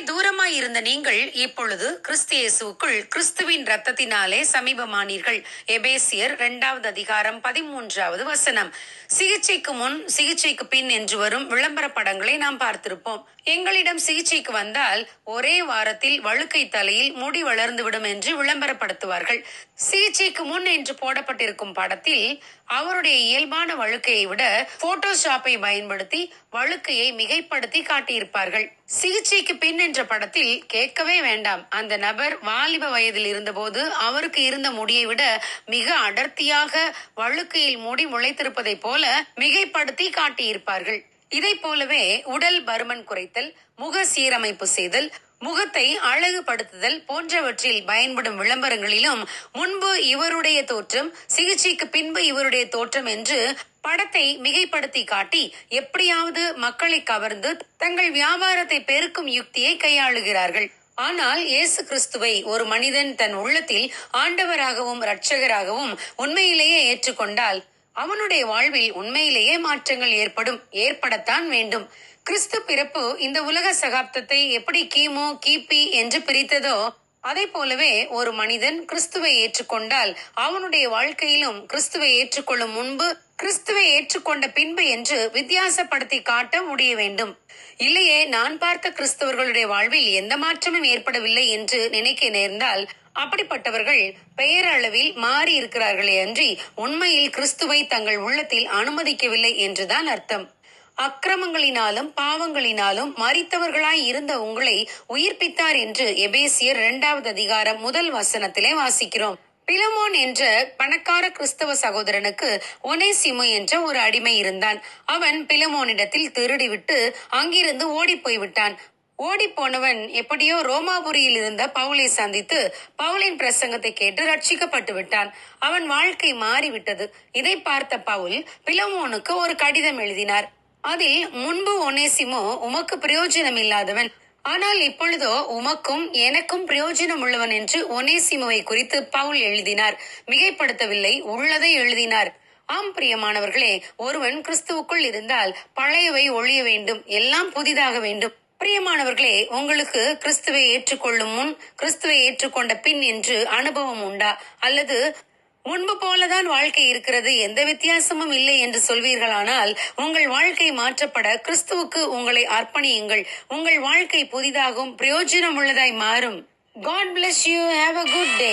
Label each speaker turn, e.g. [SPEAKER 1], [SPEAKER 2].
[SPEAKER 1] தூரமாய் இருந்த நீங்கள் இப்பொழுது கிறிஸ்தியேசுக்குள் கிறிஸ்துவின் ரத்தத்தினாலே சமீபமானீர்கள். எபேசியர் இரண்டாவது அதிகாரம் பதிமூன்றாவது வசனம். சிகிச்சைக்கு முன் சிகிச்சைக்கு பின் என்று வரும் விளம்பர படங்களை நாம் பார்த்திருப்போம். எங்களிடம் சிகிச்சைக்கு வந்தால் ஒரே வாரத்தில் வழுக்கை தலையில் முடி வளர்ந்துவிடும் என்று விளம்பரப்படுத்துவார்கள். சிகிச்சைக்கு முன் என்று போடப்பட்டிருக்கும் படத்தில் அவருடைய இயல்பான வழுக்கையை விட போட்டோஷாப்பை பயன்படுத்தி வழுக்கையை மிகைப்படுத்தி காட்டியிருப்பார்கள். சிகிச்சைக்கு பின் என்ற படத்தில் கேட்கவே வேண்டாம். அந்த நபர் வாலிப வயதில் இருந்தபோது அவருக்கு இருந்த முடியை விட மிக அடர்த்தியாக வழுக்கையில் முடி முளைத்திருப்பதைப் போல மிகைப்படுத்தி காட்டியிருப்பார்கள். இதை போலவே உடல் பருமன் குறைத்தல் முக சீரமைப்பு செய்தல் முகத்தை அழகுபடுத்துதல் போன்றவற்றில் பயன்படும் விளம்பரங்களிலும் முன்பு இவருடைய தோற்றம் சிகிச்சைக்கு பின்பு இவருடைய தோற்றம் என்று படத்தை மிகைப்படுத்தி காட்டி எப்படியாவது மக்களை கவர்ந்து தங்கள் வியாபாரத்தை பெருக்கும் யுக்தியை கையாளுகிறார்கள். ஆனால் இயேசு கிறிஸ்துவை ஒரு மனிதன் தன் உள்ளத்தில் ஆண்டவராகவும் இரட்சகராகவும் உண்மையிலேயே ஏற்றுக்கொண்டால் அவனுடைய வாழ்வில் உண்மையிலேயே மாற்றங்கள் ஏற்படும் ஏற்படத்தான் வேண்டும். கிறிஸ்து பிறப்பு இந்த உலக சகாப்தத்தை எப்படி கிமு கிபி என்று பிரித்ததோ அதை போலவே ஒரு மனிதன் கிறிஸ்துவை ஏற்றுக்கொண்டால் அவனுடைய வாழ்க்கையிலும் கிறிஸ்துவை ஏற்றுக்கொள்ளும் முன்பு கிறிஸ்துவை ஏற்றுக்கொண்ட பின்பு என்று வித்தியாசப்படுத்தி காட்ட முடிய வேண்டும். இல்லையே நான் பார்த்த கிறிஸ்தவர்களுடைய வாழ்வில் எந்த மாற்றமும் ஏற்படவில்லை என்று நினைக்க நேர்ந்தால் அப்படிப்பட்டவர்கள் பெயரளவில் மாறி இருக்கிறார்களே அன்றி உண்மையில் கிறிஸ்துவை தங்கள் உள்ளத்தில் அனுமதிக்கவில்லை என்றுதான் அர்த்தம். அக்கிரமங்களினாலும் பாவங்களினாலும் மறித்தவர்களாய் இருந்த உங்களை உயிர்ப்பித்தார் என்று எபேசியர் இரண்டாவது அதிகாரம் முதல் வசனத்திலே வாசிக்கிறோம். பிலமோன் என்ற பணக்கார கிறிஸ்தவ சகோதரனுக்கு ஒனேசிமு என்ற ஒரு அடிமை இருந்தான். அவன் பிலமோனிடத்தில் திருடிவிட்டு அங்கிருந்து ஓடி போய்விட்டான். ஓடி போனவன் எப்படியோ ரோமாபுரியில் இருந்த பவுலை சந்தித்து பவுலின் பிரசங்கத்தை கேட்டு ரட்சிக்கப்பட்டு விட்டான். அவன் வாழ்க்கை மாறிவிட்டது. இதை பார்த்த பவுல் பிலமோனுக்கு ஒரு கடிதம் எழுதினார். அதில் முன்பு ஒனேசிமோ உமக்கு பிரயோஜனம் இல்லாதவன் ஆனால் இப்பொழுதோ உமக்கும் எனக்கும் பிரயோஜனம் உள்ளவன் என்று ஒனேசிமுவை குறித்து பவுல் எழுதினார். மிகைப்படுத்தவில்லை உள்ளதை எழுதினார். ஆம் பிரியமானவர்களே ஒருவன் கிறிஸ்துவுக்குள் இருந்தால் பழையவை ஒழிய வேண்டும் எல்லாம் புதிதாக வேண்டும். பிரியமானவர்களே உங்களுக்கு கிறிஸ்துவை ஏற்றுக்கொள்ளும் முன் கிறிஸ்துவை ஏற்றுக்கொண்ட பின் என்று அனுபவம் உண்டா? அல்லது முன்பு போலதான் வாழ்க்கை இருக்கிறது. எந்த வித்தியாசமும் இல்லை என்று சொல்வீர்களானால் உங்கள் வாழ்க்கை மாற்றப்பட கிறிஸ்துவுக்கு உங்களை அர்ப்பணியுங்கள். உங்கள் வாழ்க்கை புதிதாகும் பிரயோஜனம் உள்ளதாய் மாறும். God bless you have a good day